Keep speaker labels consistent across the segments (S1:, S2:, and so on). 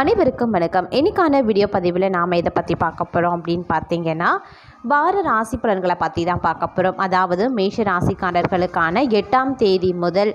S1: அனைவருக்கும் வணக்கம். இன்றைக்கான வீடியோ பதிவில் நாம் இதை பற்றி பார்க்க போகிறோம் அப்படின்னு பார்த்தீங்கன்னா வார ராசி பலன்களை பற்றி தான் பார்க்க போகிறோம் அதாவது மேஷ ராசிக்காரர்களுக்கான எட்டாம் தேதி முதல்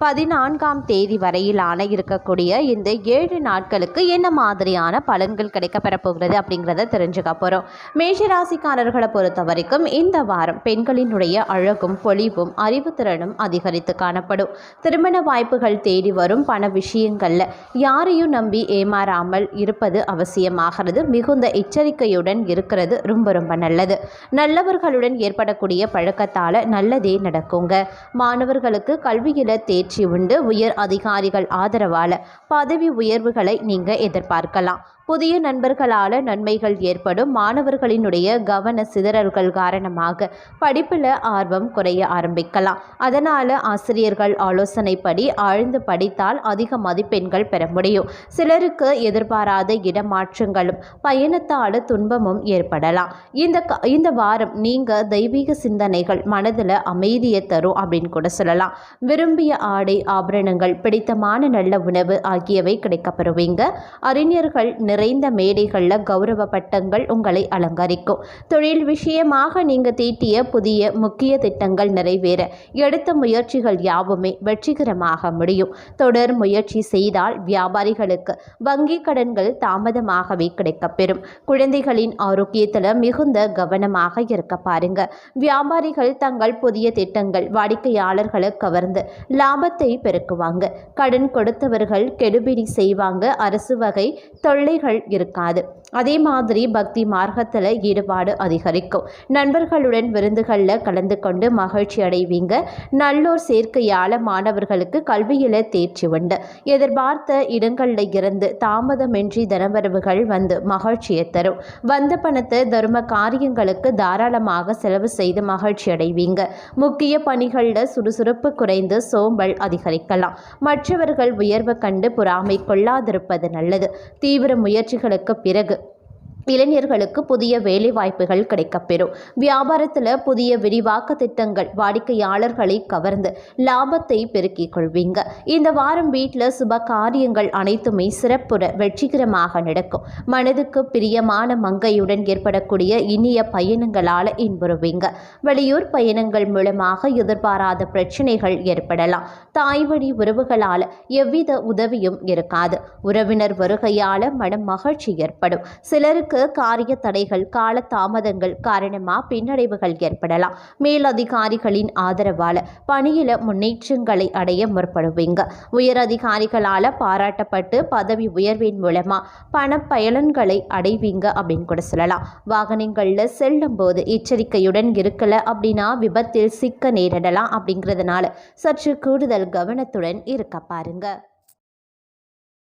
S1: பதினான்காம் தேதி வரையிலான இருக்கக்கூடிய இந்த ஏழு நாட்களுக்கு என்ன மாதிரியான பலன்கள் கிடைக்கப்பெறப் போகிறது அப்படிங்கிறத தெரிஞ்சுக்க போகிறோம் மேஷராசிக்காரர்களை பொறுத்த வரைக்கும் இந்த வாரம் பெண்களினுடைய அழகும் பொலிவும் அறிவுத்திறனும் அதிகரித்து காணப்படும். திருமண வாய்ப்புகள் தேடி வரும் பண விஷயங்களில் யாரையும் நம்பி ஏமாறாமல் இருப்பது அவசியமாகிறது. மிகுந்த எச்சரிக்கையுடன் இருக்கிறது ரொம்ப ரொம்ப நல்லது. நல்லவர்களுடன் ஏற்படக்கூடிய பழக்கத்தால் நல்லதே நடக்குங்க. மாணவர்களுக்கு கல்வியில் தேர்ச்சி உண்டு. உயர் அதிகாரிகள் ஆதரவால் பதவி உயர்வுகளை நீங்கள் எதிர்பார்க்கலாம். புதிய நண்பர்களால் நன்மைகள் ஏற்படும். மாணவர்களினுடைய கவன சிதறல்கள் காரணமாக படிப்பில் ஆர்வம் குறைய ஆரம்பிக்கலாம். அதனால் ஆசிரியர்கள் ஆலோசனைப்படி ஆழ்ந்து படித்தால் அதிக மதிப்பெண்கள் பெற முடியும். சிலருக்கு எதிர்பாராத இடமாற்றங்களும் பயணத்தால் துன்பமும் ஏற்படலாம். இந்த இந்த வாரம் நீங்கள் தெய்வீக சிந்தனைகள் மனதில் அமைதியை தரும் அப்படின்னு கூட சொல்லலாம். விரும்பிய ஆடை ஆபரணங்கள் பிடித்தமான நல்ல உணவு ஆகியவை கிடைக்கப்பெறுவீங்க. அறிஞர்கள் நிறைந்த மேடைகளில் கௌரவ பட்டங்கள் உங்களை அலங்கரிக்கும். தொழில் விஷயமாக நீங்கள் தீட்டிய புதிய முக்கிய திட்டங்கள் நிறைவேற. எடுத்த முயற்சிகள் யாவுமே வெற்றிகரமாக முடியும். தொடர் முயற்சி செய்தால் வியாபாரிகளுக்கு வங்கி கடன்கள் தாமதமாகவே கிடைக்கப்பெறும். குழந்தைகளின் ஆரோக்கியத்தில் மிகுந்த கவனமாக இருக்க பாருங்க. வியாபாரிகள் தங்கள் புதிய திட்டங்கள் வாடிக்கையாளர்களை கவர்ந்து லாபத்தை பெருக்குவாங்க. கடன் கொடுத்தவர்கள் கெடுபிடி செய்வாங்க. அரசு வகை தொல்லைகள் இருக்காது. அதே மாதிரி பக்தி மார்க்கத்தில் ஈடுபாடு அதிகரிக்கும். நண்பர்களுடன் விருந்துகளில் கலந்து கொண்டு மகிழ்ச்சி அடைவீங்க. நல்லோர் சேர்க்கையால் மாணவர்களுக்கு கல்வியில் தேர்ச்சி உண்டு. எதிர்பார்த்த இடங்களில் இருந்து தாமதமின்றி தனவரவுகள் வந்து மகிழ்ச்சியை தரும். வந்த பணத்தை தர்ம காரியங்களுக்கு தாராளமாக செலவு செய்து மகிழ்ச்சி அடைவீங்க. முக்கிய பணிகளில் சுறுசுறுப்பு குறைந்து சோம்பல் அதிகரிக்கலாம். மற்றவர்கள் உயர்வு கண்டு பொறாமை கொள்ளாதிருப்பது நல்லது. தீவிர முயற்சிகளுக்கு பிறகு இளைஞர்களுக்கு புதிய வேலை வாய்ப்புகள் கிடைக்கப்பெறும். வியாபாரத்தில் புதிய விரிவாக்க திட்டங்கள் வாடிக்கையாளர்களை கவர்ந்து லாபத்தை பெருக்கிக் கொள்வீங்க. இந்த வாரம் வீட்டில் சுப காரியங்கள் அனைத்துமே சிறப்புற வெற்றிகரமாக நடக்கும். மனதுக்கு பிரியமான மங்கையுடன் ஏற்படக்கூடிய இனிய பயணங்களால் இன்புறுவீங்க. வெளியூர் பயணங்கள் மூலமாக எதிர்பாராத பிரச்சனைகள் ஏற்படலாம். தாய்வழி உறவுகளால் எவ்வித உதவியும் இருக்காது. உறவினர் வருகையால் மனம் மகிழ்ச்சி ஏற்படும். சிலருக்கு காரிய தடைகள் கால தாமதங்கள் காரணமாக பின்னடைவுகள் ஏற்படலாம். மேலதிகாரிகளின் ஆதரவால் பணியில் முன்னேற்றங்களை அடைய முற்படுவீங்க. உயர் அதிகாரிகளால் பாராட்டப்பட்டு பதவி உயர்வின் மூலமாக பண பயலன்களை அடைவீங்க அப்படின்னு கூட சொல்லலாம். வாகனங்களில் செல்லும் போது எச்சரிக்கையுடன் இருக்கல அப்படின்னா விபத்தில் சிக்க நேரிடலாம் அப்படிங்கிறதுனால சற்று கூடுதல் கவனத்துடன் இருக்க பாருங்கள்